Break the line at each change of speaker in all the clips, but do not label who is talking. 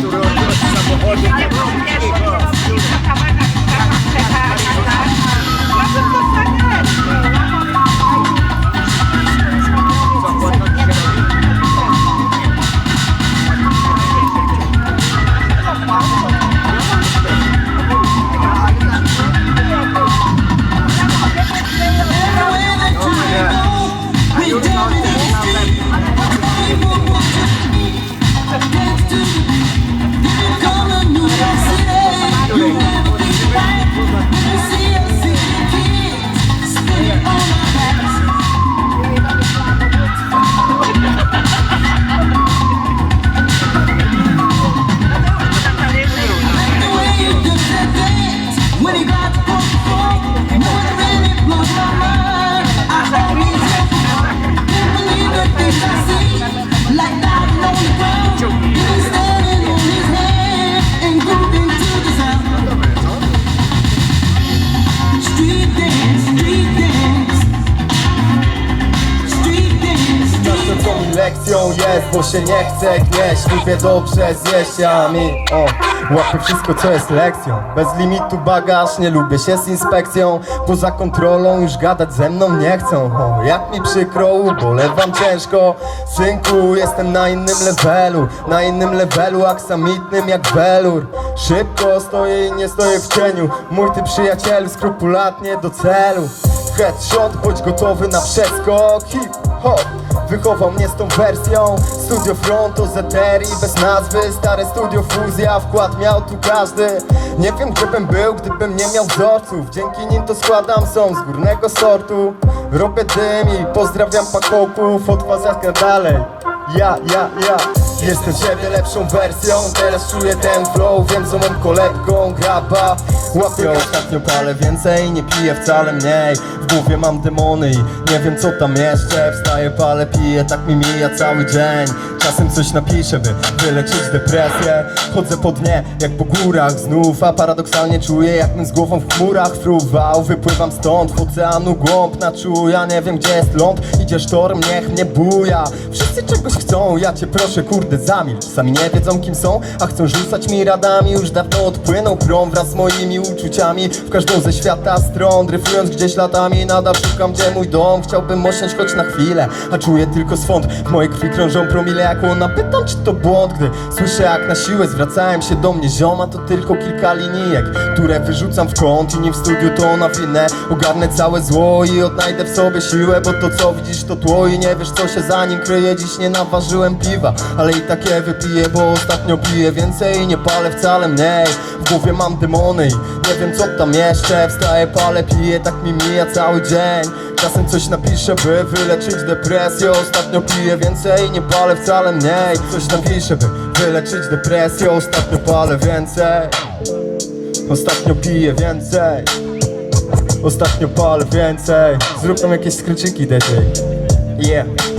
Arturo Cruz sa Bohol. Jest,
bo się nie chce gnieść. Lubię dobrze zjeść, a mi o. Łapię wszystko co jest lekcją. Bez limitu bagaż, nie lubię się z inspekcją. Poza kontrolą już gadać ze mną nie chcą o, Jak mi przykro, ubolewam ciężko. Synku, jestem na innym levelu. Na innym levelu, aksamitnym jak welur. Szybko stoję i nie stoję w cieniu. Mój ty przyjaciel, skrupulatnie do celu. Headshot, bądź gotowy na przeskok Hip hop Wychował mnie z tą wersją. Studio Fronto z eterii bez nazwy. Stare studio fuzja, wkład miał tu każdy. Nie wiem gdzie bym był, gdybym nie miał wzorców. Dzięki nim to składam, są z górnego sortu. Robię dym i pozdrawiam pakoków Od jak dalej. Ja, ja, ja. Jestem siebie lepszą wersją. Teraz czuję ten flow. Wiem co mam kolebką. Graba Łapię ostatnio palę więcej Nie piję wcale mniej Głowie mam demony i nie wiem co tam jeszcze. Wstaję, palę, piję Tak mi mija cały dzień. Czasem coś napiszę, by wyleczyć depresję. Chodzę po dnie, jak po górach znów A paradoksalnie czuję, jakbym z głową w chmurach fruwał. Wypływam stąd, w oceanu głąb na czuja Nie wiem gdzie jest ląd, idzie sztorm, niech mnie buja. Wszyscy czegoś chcą, ja cię proszę, kurde zamilcz. Sami nie wiedzą kim są, a chcą rzucać mi radami. Już dawno odpłynął prom wraz z moimi uczuciami. W każdą ze świata stron, dryfując gdzieś latami Nadal szukam gdzie mój dom, chciałbym osiąść choć na chwilę A czuję tylko swąd, w mojej krwi krążą promile jak łona. Pytam czy to błąd, gdy słyszę jak na siłę Zwracałem się do mnie zioma, to tylko kilka linijek Które wyrzucam w kąt. I nim w studiu to nawinę Ogarnę całe zło i odnajdę w sobie siłę Bo to co widzisz to tło. I nie wiesz co się za nim kryje. Dziś nie naważyłem piwa, ale i tak je wypiję Bo ostatnio piję więcej. I nie palę wcale mniej. W głowie mam demony i nie wiem co tam jeszcze. Wstaję, palę, piję, tak mi mija cały dzień. Czasem coś napiszę, by wyleczyć depresję. Ostatnio piję więcej, nie palę wcale mniej. Coś napiszę, by wyleczyć depresję. Ostatnio palę więcej. Ostatnio piję więcej. Ostatnio palę więcej. Zrób jakieś skryczyki, DJ Yeah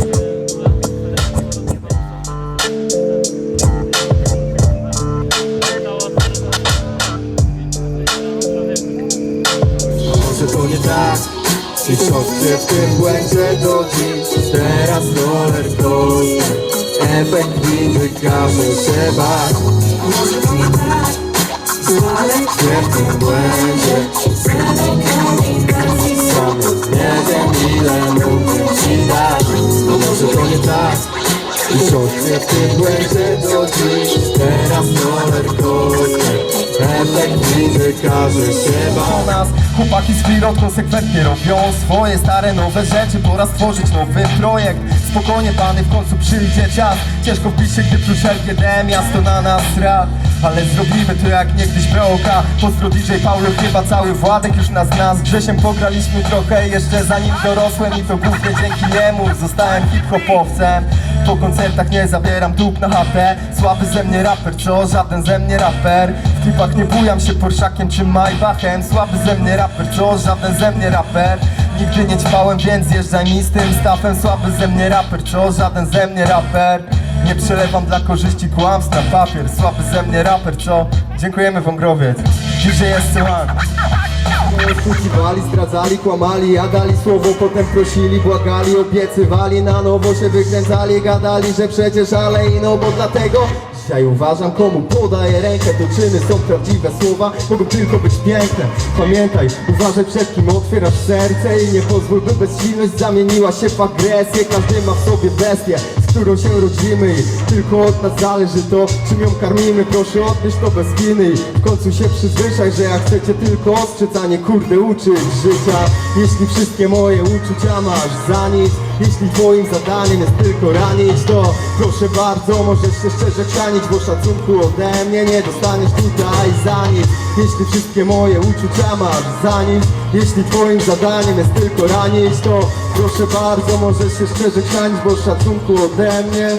Tkwię w tym błędzie do dziś. Teraz roller coaster Efekt windy każe się bać Może to nie tak Ale tkwię w tym błędzie? Sam już nie wiem ile mógłbym ci dać. No może to nie tak. Tkwię w tym błędzie do dziś Efekt windy każe się bać
o nas Chłopaki z Firot konsekwentnie robią swoje stare, nowe rzeczy Pora stworzyć nowy projekt. Spokojnie pany, w końcu przyjdzie czas. Ciężko wbić się, gdy plusz LGD Miasto na nas strach ale zrobimy to jak niegdyś Broka Pozdro DJ Paulo, chyba cały Władek już nas zna. Z Grzesiem pograliśmy trochę jeszcze zanim dorosłem I to głównie dzięki niemu zostałem hip-hopowcem Po koncertach nie zabieram tup na chatę Słaby ze mnie raper, co? Żaden ze mnie raper. W klipach nie bujam się Porszakiem czy Maybachem. Słaby ze mnie raper, co? Żaden ze mnie raper. Nigdy nie ćpałem, więc zjeżdżaj mi z tym stafem. Słaby ze mnie raper, co? Żaden ze mnie raper. Nie przelewam dla korzyści kłamstw na papier. Słaby ze mnie raper, co? Dziękujemy Wągrowiec. DJ jest one Oszukiwali, zdradzali, kłamali, jadali słowo, potem prosili, błagali, obiecywali, na nowo się wykręcali, gadali, że przecież ale ino, bo dlatego, Dzisiaj uważam, komu podaję rękę To czyny są prawdziwe słowa, mogą tylko być piękne. Pamiętaj, uważaj przed kim otwierasz serce I nie pozwól, by bezsilność zamieniła się w agresję. Każdy ma w sobie bestię, którą się rodzimy. Tylko od nas zależy to, czym ją karmimy. Proszę odbierz to bez winy. W końcu się przyzwyczaj, że ja chcę cię tylko ostrzec A nie kurde uczyć życia. Jeśli wszystkie moje uczucia masz za nic Jeśli twoim zadaniem jest tylko ranić To proszę bardzo, możesz się szczerze chrzanić Bo szacunku ode mnie nie dostaniesz tutaj za nic. Jeśli wszystkie moje uczucia masz za nic Jeśli twoim zadaniem jest tylko ranić To proszę bardzo, możesz się szczerze chrzanić Bo szacunku ode mnie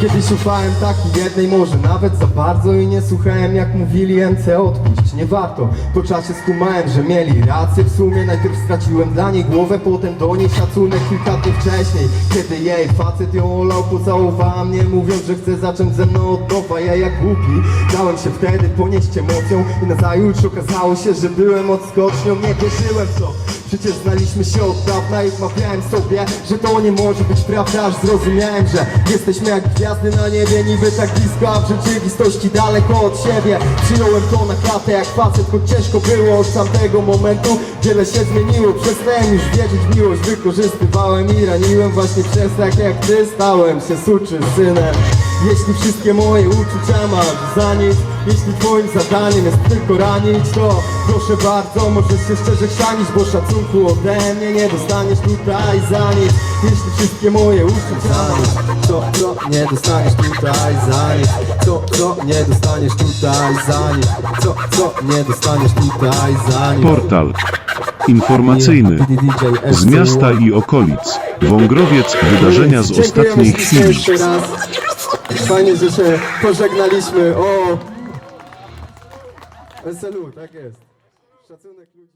Kiedyś ufałem takiej jednej, może nawet za bardzo i nie słuchałem jak mówili MC odpuść, nie warto Po czasie skumałem, że mieli rację w sumie. Najpierw straciłem dla niej głowę, potem do niej szacunek kilka dni wcześniej. Kiedy jej facet ją olał, pocałowała mnie Mówiąc, że chce zacząć ze mną od nowa, ja jak głupi Dałem się wtedy ponieść emocją i nazajutrz okazało się, że byłem odskocznią. Nie wierzyłem w to Przecież znaliśmy się od dawna i wmawiałem sobie, że to nie może być prawda Aż zrozumiałem, że jesteśmy jak gwiazdy na niebie Niby tak blisko, a w rzeczywistości daleko od siebie. Przyjąłem to na klatę jak facet, choć ciężko było od tamtego momentu. Wiele się zmieniło, przestałem już wierzyć w miłość Wykorzystywałem i raniłem właśnie przez tak jak ty. Stałem się suczy synem jeśli wszystkie moje uczucia masz za nic Jeśli twoim zadaniem jest tylko ranić To proszę bardzo, możesz się szczerze chrzanić Bo szacunku ode mnie nie dostaniesz tutaj za nic. Jeśli wszystkie moje uczucia masz To, to nie dostaniesz tutaj za nic. To, to nie dostaniesz tutaj za nic. Co, co nie dostaniesz tutaj za nic.
Portal informacyjny z miasta i okolic. Wągrowiec wydarzenia z ostatniej chwili.
Fajnie, że się pożegnaliśmy. O! SLU, tak jest. Szacunek ludzi.